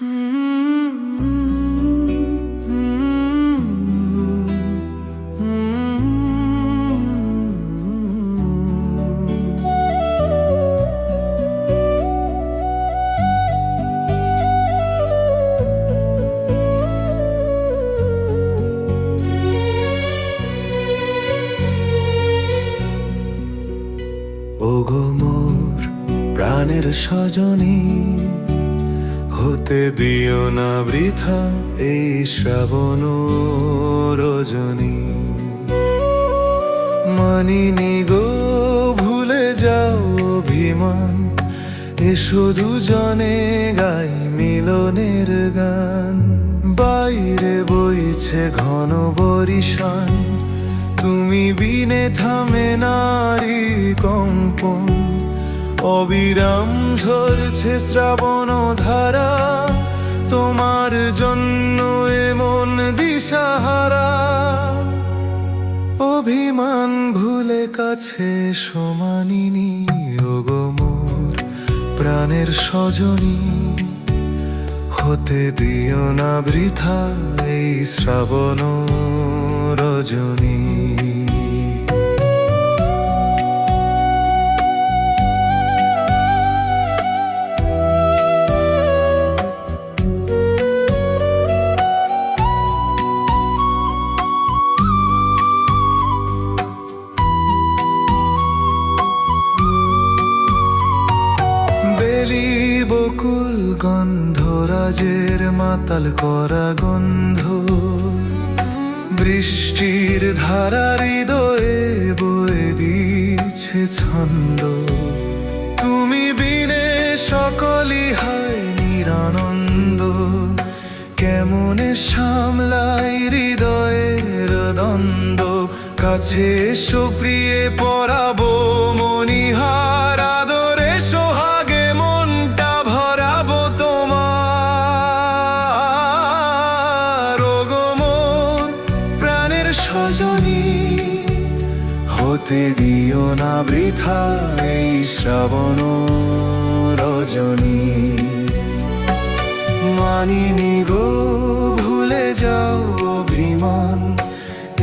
ওগো মোর সজনী হতে দিও না বৃথা এই শ্রাবণ রজনী। মানিনি গো, ভুলে যাও অভিমান, এসো দুজনে গাই মিলনের গান। বাইরে বইছে ঘন বরিশান তুমি বিনে থামে নারী কম্পন। অবিরাম ঝরছে শ্রাবণ ধারা, তোমার জন্য এমন দিশাহারা। অভিমান ভুলে কাছে সমানিনী মোর প্রাণের সজনী। হতে দিও না বৃথা এই শ্রাবণ রজনী। গন্ধরাজের মাতাল করা গন্ধ। বৃষ্টির ধারা হৃদয়ে বয়ে দিচ্ছে ছন্দ। তুমি বিনে সকলই হয় নিরানন্দ। কেমনে সামলাই হৃদয়ের দ্বন্দ্ব? কাছে এসো, প্রিয়ে, পরাবো, মনিহার। হতে দিও না বৃথা এই শ্রাবণ রজনী। মানিনি গো ভুলে যাও অভিমান,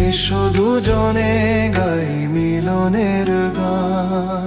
এসো দুজনে গাই মিলনের গান।